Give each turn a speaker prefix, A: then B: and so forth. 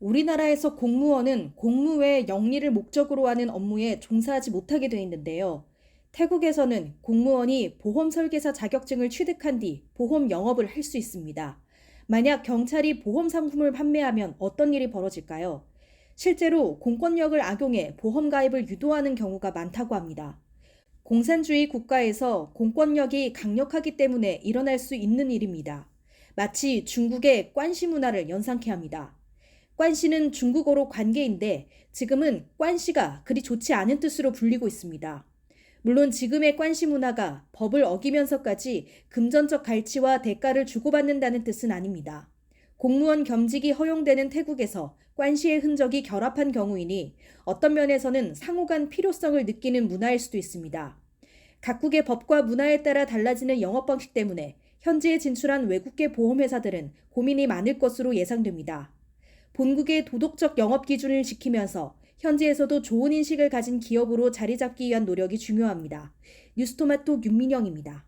A: 우리나라에서 공무원은 공무 외 영리를 목적으로 하는 업무에 종사하지 못하게 돼 있는데요. 태국에서는 공무원이 보험 설계사 자격증을 취득한 뒤 보험 영업을 할 수 있습니다. 만약 경찰이 보험 상품을 판매하면 어떤 일이 벌어질까요? 실제로 공권력을 악용해 보험 가입을 유도하는 경우가 많다고 합니다. 공산주의 국가에서 공권력이 강력하기 때문에 일어날 수 있는 일입니다. 마치 중국의 관시 문화를 연상케 합니다. 관시는 중국어로 관계인데 지금은 관시가 그리 좋지 않은 뜻으로 불리고 있습니다. 물론 지금의 관시 문화가 법을 어기면서까지 금전적 갈취와 대가를 주고받는다는 뜻은 아닙니다. 공무원 겸직이 허용되는 태국에서 관시의 흔적이 결합한 경우이니 어떤 면에서는 상호 간 필요성을 느끼는 문화일 수도 있습니다. 각국의 법과 문화에 따라 달라지는 영업 방식 때문에 현지에 진출한 외국계 보험회사들은 고민이 많을 것으로 예상됩니다. 본국의 도덕적 영업 기준을 지키면서 현지에서도 좋은 인식을 가진 기업으로 자리 잡기 위한 노력이 중요합니다. 뉴스토마토 윤민영입니다.